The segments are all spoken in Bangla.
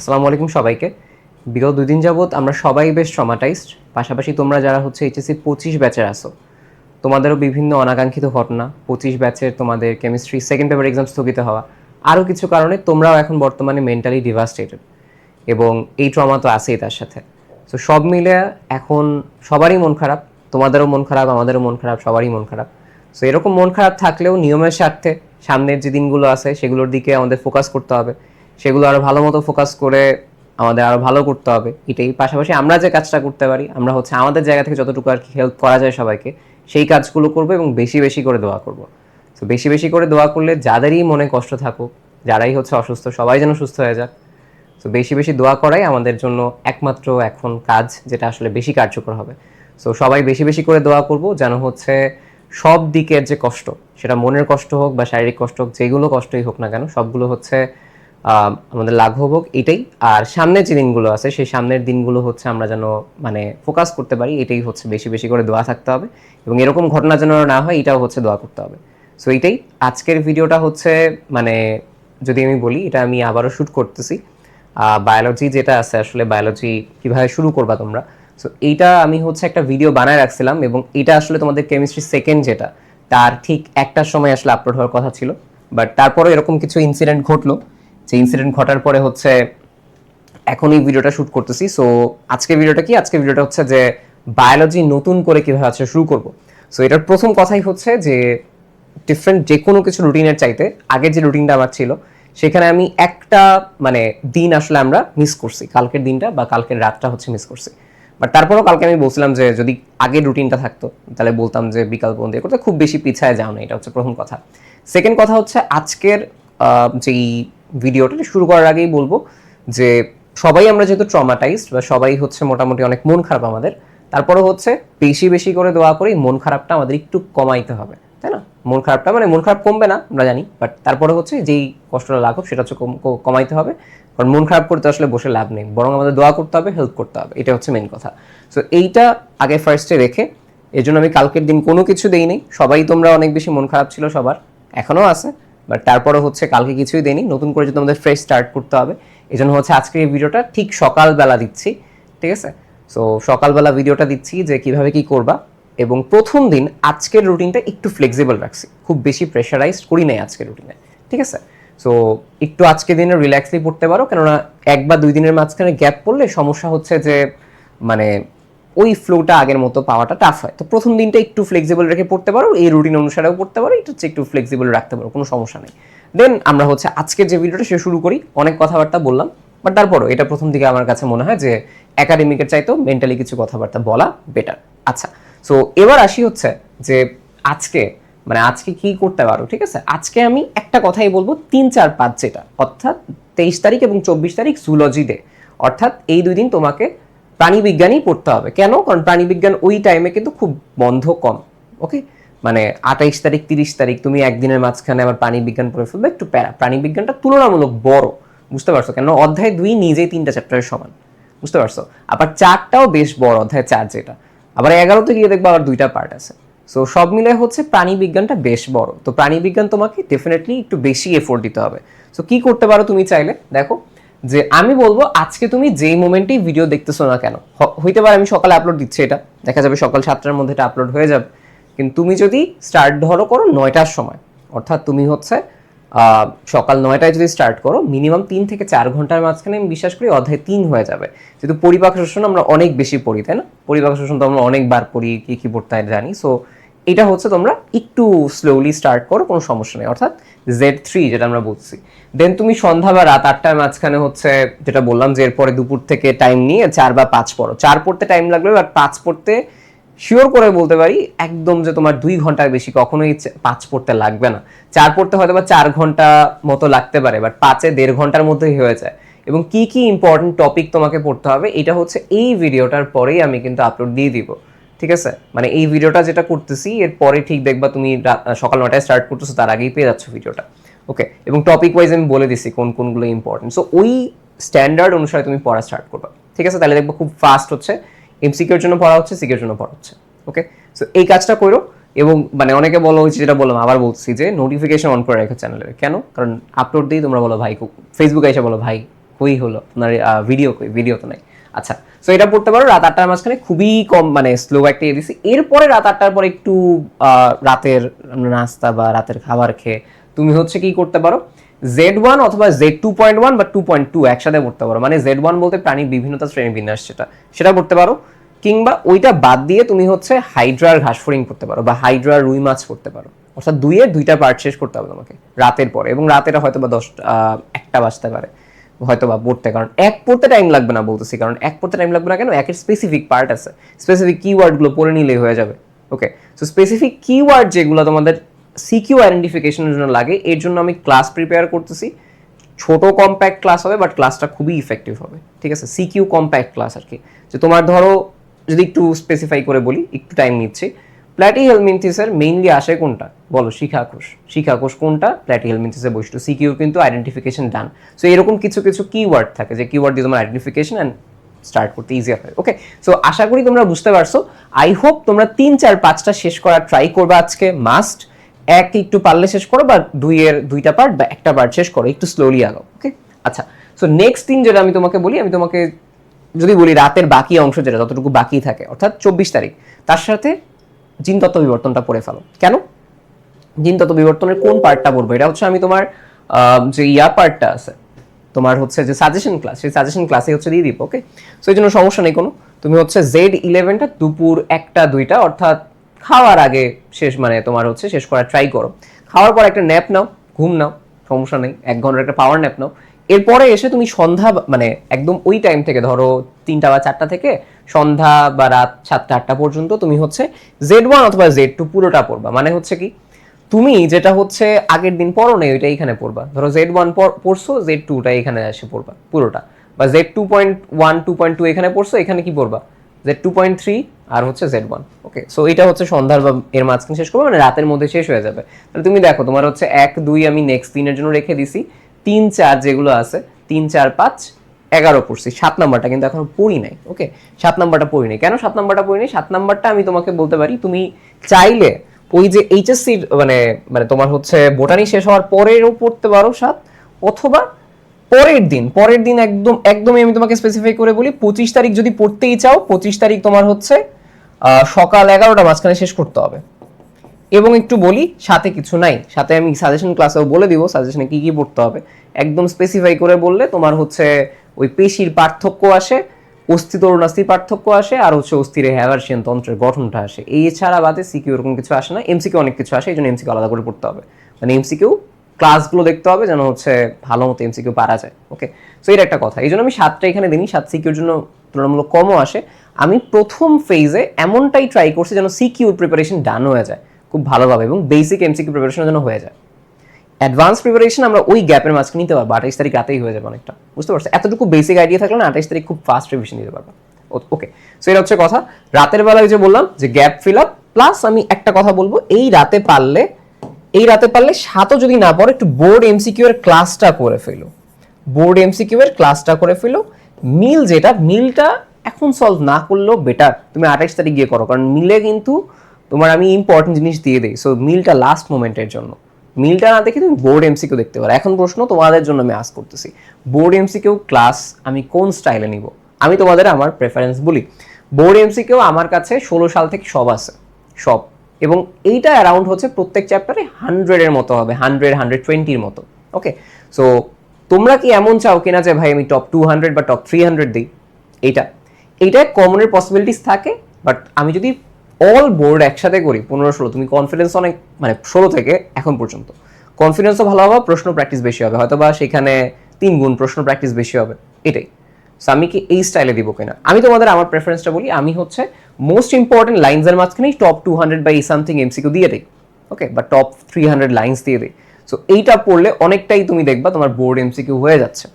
আসসালামু আলাইকুম সবাইকে। বিগত দুই দিন যাবৎ আমরা সবাই বেশ ট্রমাটাইজড পাশাপাশি তোমরা যারা হচ্ছে এইচএসসি পঁচিশ ব্যাচের আসো তোমাদেরও বিভিন্ন অনাকাঙ্ক্ষিত ঘটনা, পঁচিশ ব্যাচের তোমাদের কেমিস্ট্রি সেকেন্ড পেপার এক্সাম স্থগিত হওয়া, আরও কিছু কারণে তোমরাও এখন বর্তমানে মেন্টালি ডিভাস্টেটেড এবং এই ট্রমা তো আছেই তার সাথে। তো সব মিলে এখন সবারই মন খারাপ, তোমাদেরও মন খারাপ, আমাদেরও মন খারাপ, সবারই মন খারাপ। সো এরকম মন খারাপ থাকলেও নিয়মের স্বার্থে সামনের যে দিনগুলো আছে সেগুলোর দিকে আমাদের ফোকাস করতে হবে। সেগুলো আরও ভালো মতো ফোকাস করে আমাদের আরও ভালো করতে হবে। এটাই। পাশাপাশি আমরা যে কাজটা করতে পারি, আমরা হচ্ছে আমাদের জায়গা থেকে যতটুকু আর কি হেল্প করা যায় সবাইকে, সেই কাজগুলো করব এবং বেশি বেশি করে দোয়া করব। তো বেশি বেশি করে দোয়া করলে যাদেরই মনে কষ্ট থাকুক, যারাই হচ্ছে অসুস্থ, সবাই যেন সুস্থ হয়ে যাক। তো বেশি বেশি দোয়া করাই আমাদের জন্য একমাত্র এখন কাজ, যেটা আসলে বেশি কার্যকর হবে। সো সবাই বেশি বেশি করে দোয়া করব যেন হচ্ছে সব দিকের যে কষ্ট, সেটা মনের কষ্ট হোক বা শারীরিক কষ্ট হোক, যেগুলো কষ্টই হোক না কেন, সবগুলো হচ্ছে আমাদের লাঘব হোক, এটাই। আর সামনের যে দিনগুলো আছে, সেই সামনের দিনগুলো হচ্ছে আমরা যেন মানে ফোকাস করতে পারি, এটাই হচ্ছে বেশি বেশি করে দোয়া থাকতে হবে। এবং এরকম ঘটনা যেন না হয়, এটাও হচ্ছে দোয়া করতে হবে। সো এইটাই আজকের ভিডিওটা হচ্ছে মানে যদি আমি বলি, এটা আমি আবারও শ্যুট করতেছি। বায়োলজি যেটা আছে, আসলে বায়োলজি কীভাবে শুরু করবা তোমরা? সো এইটা আমি হচ্ছে একটা ভিডিও বানায় রাখছিলাম এবং এটা আসলে তোমাদের কেমিস্ট্রি সেকেন্ড যেটা। তার ঠিক একটার সময় আসলে আপলোড হওয়ার কথা ছিল বাট তারপরে এরকম কিছু ইনসিডেন্ট ঘটলো। যে ইনসিডেন্ট ঘটার পরে হচ্ছে এখন এই ভিডিওটা শুট করতেছি। সো আজকের ভিডিওটা কি? আজকের ভিডিওটা হচ্ছে যে বায়োলজি নতুন করে কীভাবে আছে শুরু করব। সো এটার প্রথম কথাই হচ্ছে যে ডিফারেন্ট যে কোনো কিছু রুটিনের চাইতে আগের যে রুটিনটা আমার ছিল, সেখানে আমি একটা মানে দিন আসলে আমরা মিস করছি। কালকের দিনটা বা কালকের রাতটা হচ্ছে মিস করছি। বাট তারপরেও কালকে আমি বলছিলাম যে যদি আগের রুটিনটা থাকতো, তাহলে বলতাম যে বিকাল পর্যন্ত করতে খুব বেশি পিছায় যাও না, এটা হচ্ছে প্রথম কথা। সেকেন্ড কথা হচ্ছে আজকের যেই ভিডিওটা শুরু করার আগেই বলব যে সবাই আমরা যেহেতু ট্রমাটাইজড বা সবাই হচ্ছে মোটামুটি অনেক মন খারাপ আমাদের তারপরে হচ্ছে বেশি বেশি করে দোয়া করি মন খারাপটা আমাদের একটু কমাইতে হবে, তাই না? মন খারাপটা মানে মন খারাপ কমবে না, আমরা জানি বাট তারপরে হচ্ছে যেই কষ্টটা লাঘব সেটা হচ্ছে কমাইতে হবে, কারণ মন খারাপ করতে আসলে বসে লাভ নেই, বরং আমাদের দোয়া করতে হবে হেল্প করতে হবে, এটা হচ্ছে মেন কথা। সো এইটা আগে ফার্স্টে রেখে এই জন্য আমি কালকের দিন কোনো কিছু দেইনি, সবাই তোমরা অনেক বেশি মন খারাপ ছিল সবার, এখনও আছে বাট তারপরে হচ্ছে কালকে কিছুই দেইনি নতুন করে যদি আমাদের ফ্রেশ স্টার্ট করতে হবে এই জন্য হচ্ছে আজকে এই ভিডিওটা ঠিক সকালবেলা দিচ্ছি, ঠিক আছে? সো সকালবেলা ভিডিওটা দিচ্ছি যে কীভাবে কি করবা। এবং প্রথম দিন আজকের রুটিনটা একটু ফ্লেক্সিবল রাখছি। খুব বেশি প্রেশারাইজড করি নাই আজকের রুটিনে ঠিক আছে? সো একটু আজকে দিনে রিল্যাক্সলি পড়তে পারো। কেননা এক বা দুই দিনের মাঝখানে গ্যাপ পড়লে সমস্যা হচ্ছে যে মানে ওই ফ্লোটা আগের মতো পাওয়াটা টাফ হয়। তো প্রথম দিনটা একটু ফ্লেক্সিবল রেখে পড়তে পারো, এই রুটিন অনুসারেও পড়তে পারো, এটা হচ্ছে একটু ফ্লেক্সিবল রাখতে পারো, কোনো সমস্যা নেই। দেন আমরা হচ্ছে আজকের যে ভিডিওটা সে শুরু করি, অনেক কথাবার্তা বললাম বাট তারপরও এটা প্রথম দিকে আমার কাছে মনে হয় যে একাডেমিকের চাইতেও মেন্টালি কিছু কথাবার্তা বলা বেটার আচ্ছা সো এবার আসি হচ্ছে যে আজকে মানে আজকে কি করতে পারো, ঠিক আছে? আজকে আমি একটা কথাই বলব, তিন চার পাঁচ যেটা, অর্থাৎ তেইশ তারিখ এবং চব্বিশ তারিখ জুলজি ডে অর্থাৎ এই দুই দিন তোমাকে প্রাণীবিজ্ঞানই পড়তে হবে। কেন? কারণ প্রাণীবিজ্ঞান ওই টাইমে কিন্তু খুব বন্ধ কম ওকে মানে আঠাইশ তারিখ, তিরিশ তারিখ তুমি একদিনের মাঝখানে আবার প্রাণীবিজ্ঞান পড়ে ফেলবে, একটু প্যারা প্রাণীবিজ্ঞানটা তুলনামূলক বড়, বুঝতে পারছ? কেন? অধ্যায় দুই নিজেই তিনটা চ্যাপ্টারের সমান, বুঝতে পারছ? আবার চারটাও বেশ বড়, অধ্যায় চার যেটা। আবার এগারোতে গিয়ে দেখব আবার দুইটা পার্ট আছে। সো সব মিলে হচ্ছে প্রাণীবিজ্ঞানটা বেশ বড়। তো প্রাণীবিজ্ঞান তোমাকে ডেফিনেটলি একটু বেশি এফোর্ট দিতে হবে। সো কি করতে পারো তুমি চাইলে? দেখো যে আমি বলব, আজকে তুমি যেই মোমেন্টেই ভিডিও দেখতেছো না কেন? হইতে পারে আমি সকালে আপলোড দিচ্ছি এটা। দেখা যাবে সকাল সাতটার মধ্যে এটা আপলোড হয়ে যাবে। কিন্তু তুমি যদি স্টার্ট ধরো, করো নয়টার সময়। অর্থাৎ তুমি হচ্ছে সকাল নয়টায় যদি স্টার্ট করো মিনিমাম তিন থেকে চার ঘণ্টার মাঝখানে আমি বিশ্বাস করি অধ্যায় তিন হয়ে যাবে। যেহেতু পরিপাক শোষণ আমরা অনেক বেশি পড়ি, তাই না? পরিপাক শোষণ তো আমরা অনেকবার পড়ি, কি কি পড়তে জানি। সো এটা হচ্ছে তোমরা একটু স্লোলি স্টার্ট করো, কোনো সমস্যা নেই। অর্থাৎ জেড থ্রি যেটা আমরা বলছি। দেন তুমি সন্ধ্যা বা রাত আটটার মাঝখানে হচ্ছে, যেটা বললাম যে এরপরে দুপুর থেকে টাইম নিয়ে চার বা পাঁচ পড়ো। চার পড়তে টাইম লাগবে বাট পাঁচ পড়তে শিওর করে বলতে পারি, একদম যে তোমার দুই ঘণ্টার বেশি কখনোই পাঁচ পড়তে লাগবে না। চার পড়তে হয়তো বা চার ঘণ্টা মতো লাগতে পারে বাট পাঁচে দেড় ঘণ্টার মধ্যেই হয়ে যায়। এবং কি কি ইম্পর্টেন্ট টপিক তোমাকে পড়তে হবে, এটা হচ্ছে এই ভিডিওটার পরেই আমি কিন্তু আপলোড দিয়ে দিব। ঠিক আছে? মানে এই ভিডিওটা যেটা করতেছি, এর পরে ঠিক দেখবা তুমি সকাল নটায় স্টার্ট করতেছো, তার আগেই পেয়ে যাচ্ছ ভিডিওটা। ওকে এবং টপিক ওয়াইজ আমি বলে দিছি কোন, কোনগুলো ইম্পর্টেন্ট সো ওই স্ট্যান্ডার্ড অনুসারে তুমি পড়া স্টার্ট করবা। ঠিক আছে? তাহলে দেখবা খুব ফাস্ট হচ্ছে। এমসিকিউর জন্য পড়া হচ্ছে সিকিউর জন্য পড়া হচ্ছে। ওকে সো এই কাজটা করো এবং মানে অনেকে বলো হয়েছে, যেটা বললাম, আবার বলছি যে নোটিফিকেশন অন করে রেখো চ্যানেলের কেন? কারণ আপলোড দিই তোমরা বলো, ভাই ফেসবুকে এসে বলো, ভাই, কই হলো? আপনার ভিডিও কই? ভিডিও তো নাই। আচ্ছা সো এটা পড়তে পারো, রাত আটটার মাঝখানে খুবই কম মানে স্লো একটা ইয়ে দিছি এরপরে রাত আটটার পরে একটু রাতের নাস্তা বা রাতের খাবার খেয়ে তুমি হচ্ছে কি করতে পারো? জেড ওয়ান অথবা জেড টু পয়েন্ট ওয়ান বা টু পয়েন্ট টু একসাথে পড়তে পারো। মানে জেড ওয়ান বলতে প্রাণীর বিভিন্নতা শ্রেণি বিন্যাস সেটা সেটা পড়তে পারো। কিংবা ওইটা বাদ দিয়ে তুমি হচ্ছে হাইড্রার ঘাসফড়িং করতে পারো বা হাইড্রার রুই মাছ করতে পারো। অর্থাৎ দুইয়ের দুইটা পার্ট শেষ করতে হবে তোমাকে, রাতের পরে। এবং রাতের হয়তো বা দশটা একটা বাজতে পারে। হয়তো বা পড়তে, কারণ এক পড়তে টাইম লাগবে না বলতেছি, কারণ এক পড়তে টাইম লাগবে না কেন? একের স্পেসিফিক পার্ট আছে। স্পেসিফিক কিওয়ার্ডগুলো পড়ে নিলেই হয়ে যাবে। ওকে সো স্পেসিফিক কিওয়ার্ড যেগুলো তোমাদের সিকিউ আইডেন্টিফিকেশনের জন্য লাগে, এর জন্য আমি ক্লাস প্রিপেয়ার করতেছি। ছোট কম্প্যাক্ট ক্লাস হবে বাট ক্লাসটা খুবই ইফেক্টিভ হবে। ঠিক আছে? সিকিউ কম্প্যাক্ট ক্লাস আর কি। যে তোমার ধরো, যদি একটু স্পেসিফাই করে বলি, একটু টাইম নিচ্ছি। প্ল্যাটি হেলমিনথিসের মেইনলি আসে কোনটা? বলো, শিখাকোষ। শিখাকোষ কোনটা? প্ল্যাটি হেলমিনথিসের বৈশিষ্ট্য। সিকিউ কিন্তু আইডেন্টিফিকেশন ডান সো এরকম কিছু কিছু কিওয়ার্ড থাকে যে কিওয়ার্ড দিয়ে তোমার আইডেন্টিফিকেশন অ্যান্ড স্টার্ট করতে ইজিয়ার হয় ওকে সো আশা করি তোমরা বুঝতে পারছ। আই হোপ তোমরা তিন, চার, পাঁচটা শেষ করার ট্রাই করবে আজকে। মাস্ট এক একটু পারলে শেষ করো বা দুইয়ের দুইটা পার্ট বা একটা পার্ট শেষ করো। একটু স্লোলি আগাও। ওকে আচ্ছা। সো নেক্সট দিন যেটা আমি তোমাকে বলি, আমি তোমাকে যদি বলি রাতের বাকি অংশ যেটা, যতটুকু বাকি থাকে, অর্থাৎ চব্বিশ তারিখ, তার সাথে জিন তত্ত্ব বিবর্তনটা পড়ে ফেলো। কেন? জিন তত্ত্ব বিবর্তনের কোন পার্টটা পড়ব এটা হচ্ছে আমি তোমার যে ইয়া পার্টটা আছে, তোমার হচ্ছে যে সাজেশন ক্লাস সেই সাজেশন ক্লাসে হচ্ছে দিয়ে দিব ওকে সো এই জন্য সমস্যা নেই কোনো। তুমি হচ্ছে জেড ইলেভেনটা দুপুর একটা, দুইটা, অর্থাৎ খাওয়ার আগে শেষ মানে তোমার হচ্ছে শেষ করার ট্রাই করো। খাওয়ার পর একটা ন্যাপ নাও, ঘুম নাও, সমস্যা নেই। এক ঘণ্টার একটা পাওয়ার ন্যাপ নাও। এরপরে এসে তুমি সন্ধ্যা মানে একদম ওই টাইম থেকে ধরো তিনটা বা চারটা থেকে সন্ধ্যা বা রাত সাতটা, আটটা পর্যন্ত তুমি হচ্ছে জেড ওয়ান অথবা জেড টু পুরোটা পড়বা। মানে হচ্ছে কি, তুমি যেটা হচ্ছে আগের দিন পড়ো নেই ওইটা এখানে পড়বা। ধরো জেড ওয়ান পড়ছো জেড টুটা এখানে এসে পড়বা, পুরোটা। বা Z two point one two point two এখানে পড়ছো, এখানে কি পড়বা? জেড টু পয়েন্ট থ্রি আর হচ্ছে জেড ওয়ান ওকে সো এটা হচ্ছে সন্ধ্যার বা এর মাঝখানে শেষ করবে মানে রাতের মধ্যে শেষ হয়ে যাবে। তাহলে তুমি দেখো, তোমার হচ্ছে এক, দুই আমি নেক্সট দিনের জন্য রেখে দিছি। তিন চার যেগুলো আছে, তিন, চার, পাঁচ, এগারো পড়ছি। সাত নাম্বারটা কিন্তু এখনও পড়ি নাই ওকে সাত নাম্বারটা পড়ি নাই। কেন সাত নাম্বারটা পড়ি নাই? সাত নাম্বারটা আমি তোমাকে বলতে পারি, তুমি চাইলে ওই যে এইচএসসি মানে মানে তোমার হচ্ছে বোটানি শেষ হওয়ার পরেও পড়তে পারো সাত, অথবা পরের দিন পরের দিন একদম, একদমই আমি তোমাকে স্পেসিফাই করে বলি, পঁচিশ তারিখ যদি পড়তেই চাও, পঁচিশ তারিখ তোমার হচ্ছে সকাল এগারোটা মাঝখানে শেষ করতে হবে। এবং একটু বলি, সাথে কিছু নাই। সাথে আমি সাজেশন ক্লাসেও বলে দিব সাজেশনে কি কি পড়তে হবে। একদম স্পেসিফাই করে বললে তোমার হচ্ছে ওই পেশির পার্থক্য আসে অস্থিত অরুণাস্থির পার্থক্য আসে, আর হচ্ছে অস্থির হ্যাভার্সিয়ান তন্ত্রের গঠনটা আসে। এই ছাড়া বাদে সিকিউ এরকম কিছু আসে না এমসিকিউ অনেক কিছু আসে, এই জন্য এমসিকিউ আলাদা করে পড়তে হবে। মানে এমসিকিউ ক্লাসগুলো দেখতে হবে যেন হচ্ছে ভালো মতো এমসি এমসিকিউ পারা যায় ওকে সো এটা একটা কথা। এই জন্য আমি সাতটা এখানে দিনই সাত সিকিউর জন্য তুলনামূলক কমও আসে। আমি প্রথম ফেজে এমনটাই ট্রাই করছি যেন সিকিউর প্রিপারেশন ডান হয়ে যায়। খুব ভালোভাবে এবং বেসিক এমসিকিউ প্রিপারেশনের জন্য হয়ে যায়। অ্যাডভান্স প্রিপারেশন আমরা ওই গ্যাপের মাঝখানে নিতে পারব, আঠাইশ তারিখ রাতেই হয়ে যাবে অনেকটা। বুঝতে পারছ এতটুকু বেসিক আইডিয়া থাকলে না আঠাইশ তারিখ খুব ফাস্ট রিভিশন দিতে পারব। ওকে সো এটা হচ্ছে কথা। রাতের বেলায় যে বললাম যে গ্যাপ ফিল আপ প্লাস আমি একটা কথা বলব, এই রাতে পারলে, এই রাতে পারলে সাতও যদি না পড়ে, একটু বোর্ড এমসিকিউ এর ক্লাসটা করে ফেলো। বোর্ড এমসিকিউ এর ক্লাসটা করে ফেলো। মিল যেটা, মিলটা এখন সলভ না করলেও বেটার তুমি আঠাইশ তারিখ গিয়ে করো, কারণ মিলে কিন্তু তোমার আমি ইম্পর্টেন্ট জিনিস দিয়ে দিই। সো মিলটা লাস্ট মোমেন্টের জন্য। মিলটা না দেখে তুমি বোর্ড এমসিকিউ দেখতে পারো। এখন প্রশ্ন, তোমাদের জন্য আমি আস করতেছি। বোর্ড এমসিকিউ ক্লাস আমি কোন স্টাইলে নিব? আমি তোমাদের আমার প্রেফারেন্স বলি। বোর্ড এমসিকিউ আমার কাছে ষোলো সাল থেকে সব আছে। সব। এবং এইটা অ্যারাউন্ড হচ্ছে প্রত্যেক চ্যাপ্টারে হান্ড্রেডের মতো হবে। হান্ড্রেড হান্ড্রেড টোয়েন্টির মতো। ওকে সো তোমরা কি এমন চাও কিনা যে, ভাই, আমি টপ টু হান্ড্রেড বা টপ থ্রি হান্ড্রেড দিই? এইটা। এইটা কমনের পসিবিলিটিস থাকে বাট আমি যদি অল বোর্ড একসাথে করি, পনেরো ষোলো। তুমি কনফিডেন্স অনেক মানে ষোলো থেকে এখন পর্যন্ত। কনফিডেন্সও ভালো হবে, প্রশ্ন প্র্যাকটিস বেশি হবে। হয়তো বা সেখানে তিন গুণ প্রশ্ন প্র্যাকটিস বেশি হবে। এটাই। সো আমি কি এই স্টাইলে দিব কিনা? আমি তোমাদের আমার প্রেফারেন্সটা বলি, আমি হচ্ছে মোস্ট ইম্পর্টেন্ট লাইনসের মাঝখানেই top two hundred by something MCQ দিয়ে দিই। ওকে বা টপ থ্রি হান্ড্রেড লাইন্স দিয়ে দিই। সো এইটা পড়লে অনেকটাই তুমি দেখবা তোমার বোর্ড এমসিকিউ হয়ে যাচ্ছে।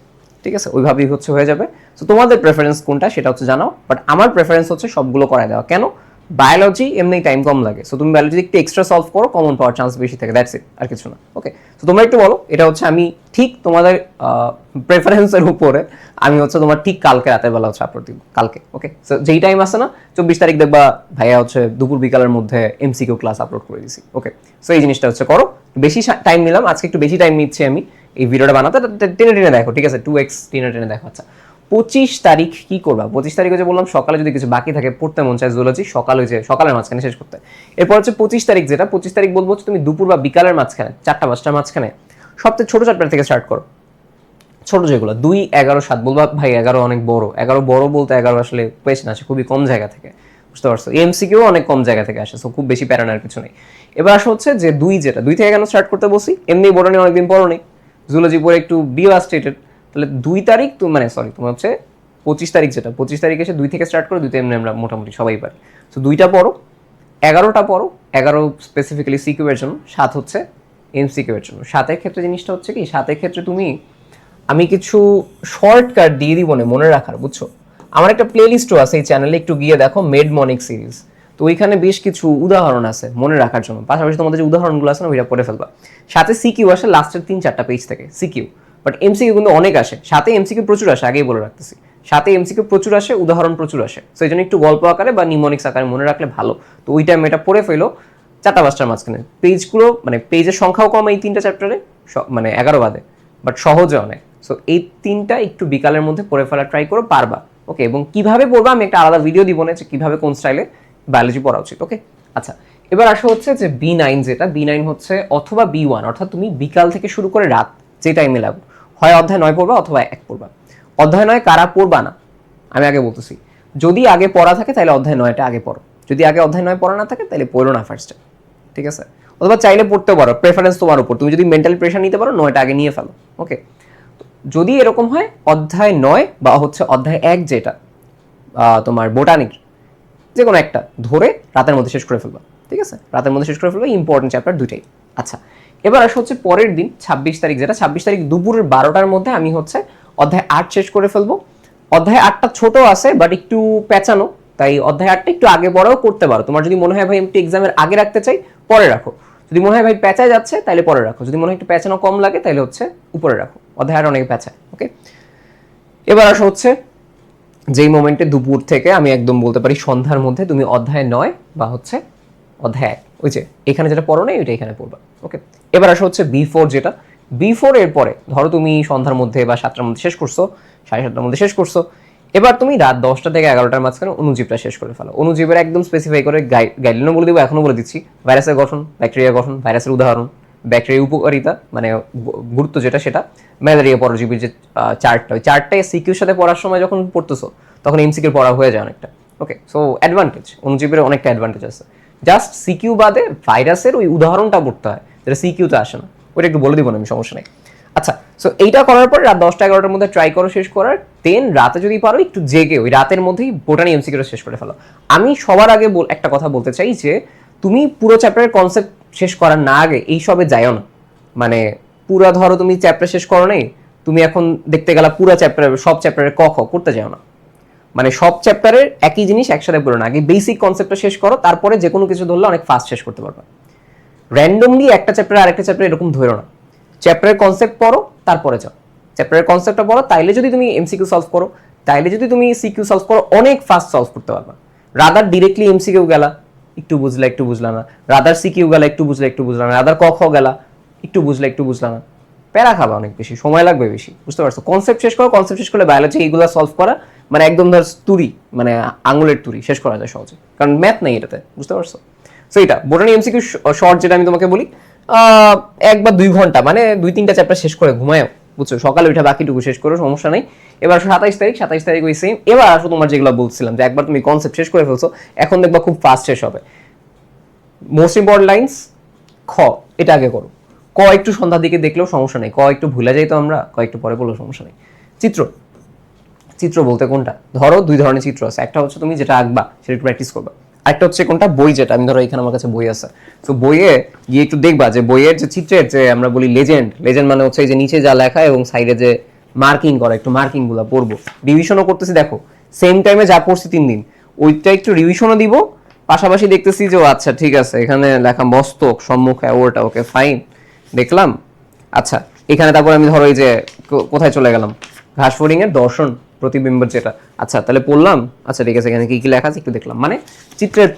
ঠিক আছে? ওইভাবেই হচ্ছে, হয়ে যাবে। সো তোমাদের প্রেফারেন্স কোনটা সেটা হচ্ছে জানাও। বাট আমার প্রেফারেন্স হচ্ছে সবগুলো করায় দেওয়া। কেন? বায়োলজি এমনি টাইম কম লাগে। সো তুমি বায়োলজি একটু এক্সট্রা সলভ করো কমন পাওয়ার চান্স বেশি থাকে দ্যাটস ইট আর কিছু না ওকে তো তোমরা একটু বলো, এটা হচ্ছে আমি ঠিক তোমাদের প্রেফারেন্সের উপরে, আমি হচ্ছে তোমার ঠিক কালকে রাতের বেলা হচ্ছে আপলোড দিব, কালকে ওকে সো যেই টাইম আছে না, চব্বিশ তারিখ দেখবা ভাইয়া হচ্ছে দুপুর বিকালের মধ্যে এমসিকিউ ক্লাস আপলোড করে দিছি ওকে সো এই জিনিসটা হচ্ছে করো বেশি টাইম নিলাম, আজকে একটু বেশি টাইম নিচ্ছি আমি, এই ভিডিওটা বানাতে, টেনে টেনে দেখো, ঠিক আছে? টু এক্স টেনে টেনে দেখো আচ্ছা। পঁচিশ তারিখ কি করবা? পঁচিশ তারিখে যে বললাম সকালে যদি কিছু বাকি থাকে, পড়তে মন চায় জুলজি সকালে যে সকালের মাঝখানে শেষ করতে। এরপর হচ্ছে পঁচিশ তারিখ যেটা, পঁচিশ তারিখ বলব হচ্ছে তুমি দুপুর বা বিকালের মাঝখানে, চারটা পাঁচটার মাঝখানে সবথেকে ছোট চ্যাপ্টার থেকে স্টার্ট করো। ছোট যেগুলো, দুই, এগারো, সাত, বলবা, ভাই, এগারো অনেক বড়। এগারো বড় বলতে এগারো আসলে কোয়েশ্চেন আসে, খুবই কম জায়গা থেকে। বুঝতে পারছ? এমসিকিউ অনেক কম জায়গা থেকে আসে সো খুব বেশি প্যারানার কিছু নেই। এবার আসা হচ্ছে যে দুই যেটা, দুই থেকে কেন স্টার্ট করতে বসি এমনি বড় নেই, অনেকদিন পরও নেই। জুলজি পরে একটু ডিভাস্টেটেড তাহলে দুই তারিখ মানে সরি তোমার হচ্ছে পঁচিশ তারিখ যেটা, পঁচিশ তারিখ এসে দুই থেকে স্টার্ট করে দুই এমনি আমরা মোটামুটি সবাই পারি। তো দুইটা পড়ো, এগারোটা পড়ো, এগারো স্পেসিফিক্যালি সিকিউ এর জন্য, সাত হচ্ছে এমসিকিউ এর জন্য। সাতের ক্ষেত্রে জিনিসটা হচ্ছে কি, সাতের ক্ষেত্রে তুমি, আমি কিছু শর্টকাট দিয়ে দিব না, মনে রাখার, বুঝছ? আমার একটা প্লেলিস্টও আছে এই চ্যানেলে একটু গিয়ে দেখো মেড মনিক সিরিজ তো ওইখানে বেশ কিছু উদাহরণ আছে, মনে রাখার জন্য। পাশাপাশি তোমাদের যে উদাহরণগুলো আছে না, ওইটা পড়ে ফেলবা। সাথে সিকিউ আসে লাস্টের তিন চারটা পেজ থেকে সিকিউ বাট এমসিকিউ কিন্তু অনেক আসে। সাথে এমসিকিউ প্রচুর আসে, আগেই বলে রাখতেছি। সাথে এমসিকিউ প্রচুর আসে, উদাহরণ প্রচুর আসে। তো এই জন্য একটু গল্প আকারে বা নিমনিক্স আকারে মনে রাখলে ভালো। তো ওই টাইম এটা পড়ে ফেলো চারটা পাঁচটার মাঝখানে পেজগুলো মানে পেজের সংখ্যাও কম এই তিনটা চ্যাপ্টারে মানে এগারো বাদে। বাট সহজে অনেক। সো এই তিনটা একটু বিকালের মধ্যে পড়ে ফেলা ট্রাই করো, পারবা। ওকে এবং কীভাবে পড়বা আমি একটা আলাদা ভিডিও দিব না, যে কীভাবে কোন স্টাইলে বায়োলজি পড়া উচিত ওকে আচ্ছা এবার আসা হচ্ছে যে বি নাইন যেটা। বি নাইন হচ্ছে অথবা বি ওয়ান অর্থাৎ তুমি বিকাল থেকে শুরু করে রাত যে টাইমে লাগো হয় অধ্যায় নয় পড়বা অথবা এক পড়বা। অধ্যায় নয় কারা পড়বা না? আমি আগে বলতেছি। যদি আগে পড়া থাকে তাহলে অধ্যায় নয়টা আগে পড়ো। যদি আগে অধ্যায় নয় পড়া না থাকে তাহলে পড়ো না ফার্স্টে ঠিক আছে? অথবা চাইলে পড়তে পারো প্রেফারেন্স তোমার উপর। তুমি যদি মেন্টাল প্রেশার নিতে পারো, নয়টা আগে নিয়ে ফেলো। ওকে যদি এরকম হয়, অধ্যায় নয় বা হচ্ছে অধ্যায় এক যেটা তোমার বোটানিক যে কোনো একটা, ধরে রাতের মধ্যে শেষ করে ফেলবা। ঠিক আছে? রাতের মধ্যে শেষ করে ফেলবা ইম্পর্টেন্ট চ্যাপ্টার দুইটাই। আচ্ছা এবার আসা হচ্ছে পরের দিন, ছাব্বিশ তারিখ, যেটা ছাব্বিশ তারিখ দুপুরের বারোটার মধ্যে আমি হচ্ছে অধ্যায় আট শেষ করে ফেলব। অধ্যায় আটটা ছোট আছে বাট একটু পেঁচানো, তাই অধ্যায় আটটা একটু আগে পরেও করতে পারো। তোমার যদি মনে হয় ভাই একটু এক্সামের আগে রাখতে চাই, পরে রাখো। যদি মনে হয় ভাই পেঁচায় যাচ্ছে তাহলে পরে রাখো। যদি মনে হয় একটু পেঁচানো কম লাগে তাহলে হচ্ছে উপরে রাখো। অধ্যায় আট অনেকে পেঁচায় ওকে এবার আসা হচ্ছে যেই মোমেন্টে দুপুর থেকে আমি একদম বলতে পারি সন্ধ্যার মধ্যে তুমি অধ্যায় নয় বা হচ্ছে অধ্যায় এক। ওই যে, এখানে যেটা পড়ো নাই, ওইটা এখানে পড়বা। ওকে এবার আসা হচ্ছে বি ফোর যেটা। বি ফোর এর পরে, ধরো তুমি সন্ধ্যার মধ্যে বা সাতটার মধ্যে শেষ করছ, সাড়ে সাতটার মধ্যে শেষ করছ, এবার তুমি রাত দশটা থেকে এগারোটার মাঝখানে অনুজীবটা শেষ করে ফেলো। অনুজীবের একদম স্পেসিফাই করে গাইডলাইনও বলে দেবো এখনও বলে দিচ্ছি। ভাইরাসের গঠন ব্যাকটেরিয়া গঠন, ভাইরাসের উদাহরণ ব্যাকটেরিয়া উপকারিতা মানে গুরুত্ব যেটা সেটা ম্যালেরিয়া পরজীবীর যে চার্টটা ওই চার্টটা সিকিউর সাথে পড়ার সময় যখন পড়তেছো, তখন এমসিকিউর পড়া হয়ে যায় অনেকটা। ওকে সো অ্যাডভান্টেজ অনুজীবের অনেকটা অ্যাডভান্টেজ আছে। জাস্ট সিকিউ বাদে ভাইরাসের ওই উদাহরণটা পড়তে হয়, যেটা সিকিউতে আসে না। ওইটা একটু বলে দিব না, আমি সমস্যা নেই। আচ্ছা সো এইটা করার পর রাত দশটা এগারোটার মধ্যে ট্রাই করো শেষ করার দেন রাতে যদি পারো একটু জেগে ওই রাতের মধ্যেই বোটানি এমসিকিউটা শেষ করে ফেলো। আমি সবার আগে একটা কথা বলতে চাই যে, তুমি পুরো চ্যাপ্টারের কনসেপ্ট শেষ করার না আগে এই সবে যাইও না। মানে পুরা ধরো তুমি চ্যাপ্টার শেষ করো নাই, তুমি এখন দেখতে গেলা পুরো চ্যাপ্টার সব চ্যাপ্টারের ক, খ করতে যাও না। মানে সব চ্যাপ্টারের একই জিনিস একসাথে পড়ো না আগে বেসিক কনসেপ্টটা শেষ করো, তারপরে যে কোনো কিছু ধরলে অনেক ফাস্ট শেষ করতে পারবে। র্যান্ডমলি একটা চ্যাপ্টার আরেকটা চ্যাপ্টার এরকম ধরো না। চ্যাপ্টারের কনসেপ্ট পড়ো, তারপরে যাও। চ্যাপ্টারের কনসেপ্টটা পড়ো, তাইলে যদি তুমি এমসিকিউ সলভ করো, তাইলে যদি তুমি সিকিউ সলভ করো, অনেক ফাস্ট সলভ করতে পারবা। রাদার ডিরেক্টলি এমসিকিউ গেলা, একটু বুঝলা একটু বুঝলা না। রাদার সিকিউ গেলা, একটু বুঝলা একটু বুঝলা না। রাদার ক খ গেলা, একটু বুঝলা একটু বুঝলা না। প্যারা খাবা অনেক বেশি, সময় লাগবে বেশি, বুঝতে পারছ? কনসেপ্ট শেষ করো কনসেপ্ট শেষ করলে বায়োলজি এইগুলো সলভ করা মানে একদম ধর তুরি মানে আঙুলের তুরি, শেষ করা যায় সহজে। কারণ ম্যাথ নেই এটাতে, বুঝতে পারছ? সো এটা বোটানি এমসিকিউ শর্ট যেটা আমি তোমাকে বলি এক বা দুই ঘণ্টা মানে দুই তিনটা চ্যাপ্টার শেষ করে ঘুমায়ও, বুঝছ? সকালে উঠে বাকিটুকু শেষ করো, সমস্যা নেই। এবার সাতাইশ তারিখ সাতাইশ তারিখ ওই সেম এবার আসো তোমার যেগুলো বলছিলাম, যে একবার তুমি কনসেপ্ট শেষ করে ফেলছো, এখন দেখবা খুব ফাস্ট শেষ হবে। মোস্ট ইম্পর্টেন্ট লাইন্স খ, এটা আগে করো। ক একটু সন্ধ্যার দিকে দেখলেও সমস্যা নেই, ক একটু ভুলে যাই তো আমরা, ক একটু পরে বললেও সমস্যা নেই। চিত্র চিত্র বলতে কোনটা? ধরো দুই ধরনের চিত্র আছে। একটা হচ্ছে তুমি যেটা আঁকবা, সেটা একটু প্র্যাকটিস করবা। একটা হচ্ছে কোনটা? বই যেটা। আমি ধরো এখানে আমার কাছে বই আছে। তো বইয়ে গিয়ে একটু দেখবা যে বইয়ের যে চিত্রের যে আমরা বলি লেজেন্ড লেজেন্ড মানে হচ্ছে এই যে নিচে যা লেখা এবং সাইডে যে মার্কিং করা, একটু মার্কিংগুলো পড়ব। রিভিশনও করতেছি, দেখো সেম টাইমে যা পড়ছি তিন দিন, ওইটা একটু রিভিশনও দিব। পাশাপাশি দেখতেছি যে, ও আচ্ছা ঠিক আছে, এখানে লেখা মস্তক, সম্মুখ ওটা ওকে ফাইন দেখলাম আচ্ছা এখানে তারপর আমি ধরো এই যে কোথায় চলে গেলাম? ঘাস ফড়িং এর দর্শন। প্রতিবিম্ব যেটা। আচ্ছা তাহলে পড়লাম আচ্ছা ঠিক আছে, এখানে কি কি লেখা আছে একটু দেখলাম। মানে চিত্রের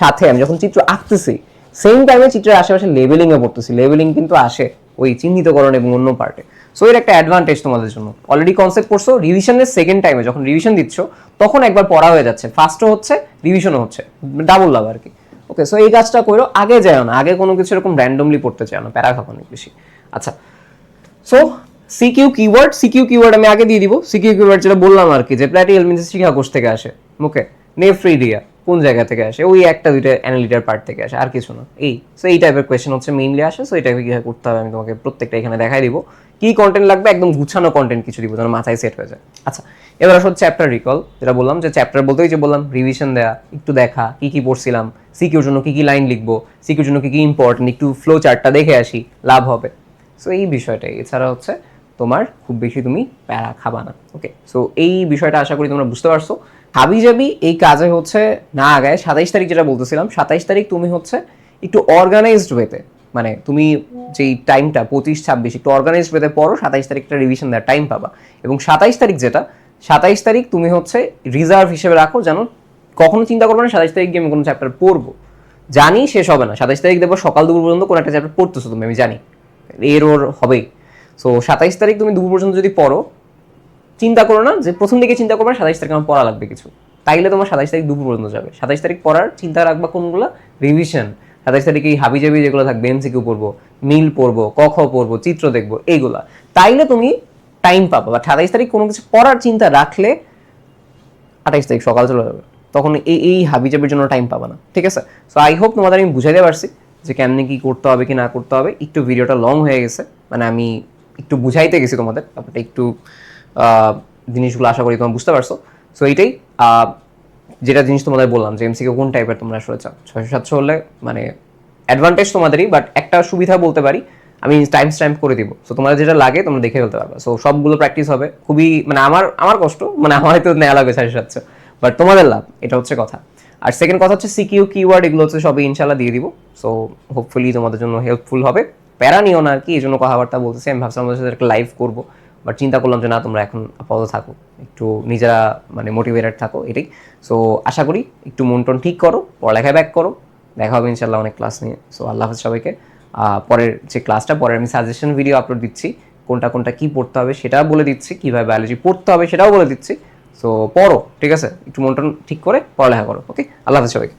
সাথে আমি যখন চিত্র আঁকতেছি সেম টাইমে চিত্রের আশেপাশে লেবেলিং এ পড়তেছি। লেবেলিং কিন্তু আসে ওই চিহ্নিতকরণ এবং অন্য পার্টে সো এর একটা অ্যাডভান্টেজ তোমাদের জন্য। অলরেডি কনসেপ্ট পড়ছো রিভিশনের সেকেন্ড টাইমে যখন রিভিশন দিচ্ছ, তখন একবার পড়া হয়ে যাচ্ছে। ফার্স্টও হচ্ছে রিভিশনও হচ্ছে। ডাবল লাভ আর কি। ওকে সো এই কাজটা করো আগে যায় না। আগে কোনো কিছু এরকম র্যান্ডমলি পড়তে চায় না। প্যারা খাব অনেক বেশি। আচ্ছা so CQ keyword CQ keyword আমি আগে দিয়ে দিব। সিকিউ কিওয়ার্ড যেটা বললাম আর কি, যে প্ল্যাটিয়াল মিনস শিখা কোর্স থেকে আসে। ওকে নেফ্রিডিয়া কোন জায়গা থেকে আসে? ওই একটা, দুইটা অ্যানালিটার পার্ট থেকে আসে, আর কিছু না। এই সো এই টাইপের কোয়েশ্চেন হচ্ছে মেইনলি আসে সো এটাকে কীভাবে করতে হবে আমি তোমাকে প্রত্যেকটা এখানে দেখাই দিব। কি কন্টেন্ট লাগবে? একদম গুছানো কন্টেন্ট কিছু দিব, যেন মাথায় সেট হয়ে যায়। আচ্ছা এবার আসলে চ্যাপ্টার রিকল যেটা বললাম, যে চ্যাপ্টার বলতেই যে বললাম রিভিশন দেয়া, একটু দেখা, কি কি পড়ছিলাম সিকিউর জন্য কি কি লাইন লিখব সিকিউর জন্য কি কি ইম্পর্টেন্ট একটু ফ্লো চার্টটা দেখে আসি, লাভ হবে। সো এই বিষয়টাই। এছাড়া হচ্ছে তোমার খুব বেশি তুমি প্যারা খাবা না ওকে সো এই বিষয়টা আশা করি তোমরা বুঝতে পারছ। হাবি যাবি এই কাজে হচ্ছে, না আগায় সাতাইশ তারিখ যেটা বলতেছিলাম, সাতাইশ তারিখ তুমি হচ্ছে একটু অর্গানাইজড ওয়েতে মানে তুমি যেই টাইমটা পঁচিশ, ছাব্বিশ, একটু অর্গানাইজড ওয়েতে পড়ো, সাতাইশ তারিখটা রিভিশন দেওয়ার টাইম পাবা। এবং সাতাইশ তারিখ যেটা, সাতাইশ তারিখ তুমি হচ্ছে রিজার্ভ হিসেবে রাখো যেন কখনো চিন্তা করবে না, সাতাইশ তারিখ গিয়ে আমি কোনো চ্যাপ্টার পড়ব। জানি শেষ হবে না, সাতাইশ তারিখ দেখব সকাল দুপুর পর্যন্ত কোনো একটা চ্যাপ্টার পড়তেছো তুমি, আমি জানি। এর ওর হবেই। সো সাতাইশ তারিখ তুমি দুপুর পর্যন্ত যদি পড়ো, চিন্তা করো না যে প্রথম দিকে চিন্তা করবে সাতাইশ তারিখ আমার পড়া লাগবে কিছু। তাইলে তোমার সাতাইশ তারিখ দুপুর পর্যন্ত যাবে। সাতাইশ তারিখ পড়ার চিন্তা রাখবা কোনগুলো? রিভিশন সাতাইশ তারিখে এই হাবি জাবি যেগুলো থাকবে এমসিকিউ পড়ব, মিল পড়ব ক খ পড়ব, চিত্র দেখব, এইগুলা। তাইলে তুমি টাইম পাবো। বা সাতাইশ তারিখ কোনো কিছু পড়ার চিন্তা রাখলে আঠাইশ তারিখ সকাল চলে যাবে। তখন এই এই হাবিজাবির জন্য টাইম পাবে না। ঠিক আছে? সো আই হোপ তোমাদের আমি বুঝাইতে পারছি যে কেমনি কি করতে হবে, কি না করতে হবে। একটু ভিডিওটা লং হয়ে গেছে। মানে আমি একটু বুঝাইতে গেছি তোমাদের ব্যাপারটা একটু জিনিসগুলো আশা করি তোমরা বুঝতে পারছ। সো এইটাই যেটা জিনিস তোমাদের বললাম যে এমসিকে কোন টাইপের তোমরা আসলে চাও? ছয়শো সাতশো হলে মানে অ্যাডভান্টেজ তোমাদেরই বাট একটা সুবিধা বলতে পারি, আমি টাইম স্ট্যাম্প করে দিব। সো তোমাদের যেটা লাগে, তোমরা দেখে ফেলতে পারবে। সো সবগুলো প্র্যাকটিস হবে। খুবই মানে আমার আমার কষ্ট মানে আমার হয়তো নেওয়া লাগবে ছয়শো সাতশো। বাট তোমাদের লাভ, এটা হচ্ছে কথা। আর সেকেন্ড কথা হচ্ছে সিকিউ কিওয়ার্ড এগুলো হচ্ছে সবই ইনশাল্লাহ দিয়ে দিব। সো হোপফুলি তোমাদের জন্য হেল্পফুল হবে। প্যারা নিও না আর কি এই জন্য কথাবার্তা বলতেছি। আমি ভাবছিলাম আমাদের সাথে একটা লাইভ করব বাট চিন্তা করলাম যে না, তোমরা এখন আপাতত থাকো। একটু নিজেরা মানে মোটিভেটেড থাকো, এটাই। সো আশা করি একটু মন টন ঠিক করো, পড়ালেখায় ব্যাক করো। দেখা হবে ইনশাল্লাহ অনেক ক্লাস নিয়ে। সো আল্লাহ হাফেজ সবাইকে। পরের যে ক্লাসটা পরের আমি সাজেশন ভিডিও আপলোড দিচ্ছি, কোনটা কোনটা কি পড়তে হবে সেটাও বলে দিচ্ছি, কীভাবে বায়োলজি পড়তে হবে সেটাও বলে দিচ্ছি। সো পড়ো, ঠিক আছে? একটু মন টন ঠিক করে পড়ালেখা করো ওকে আল্লাহ হাফেজ সবাইকে।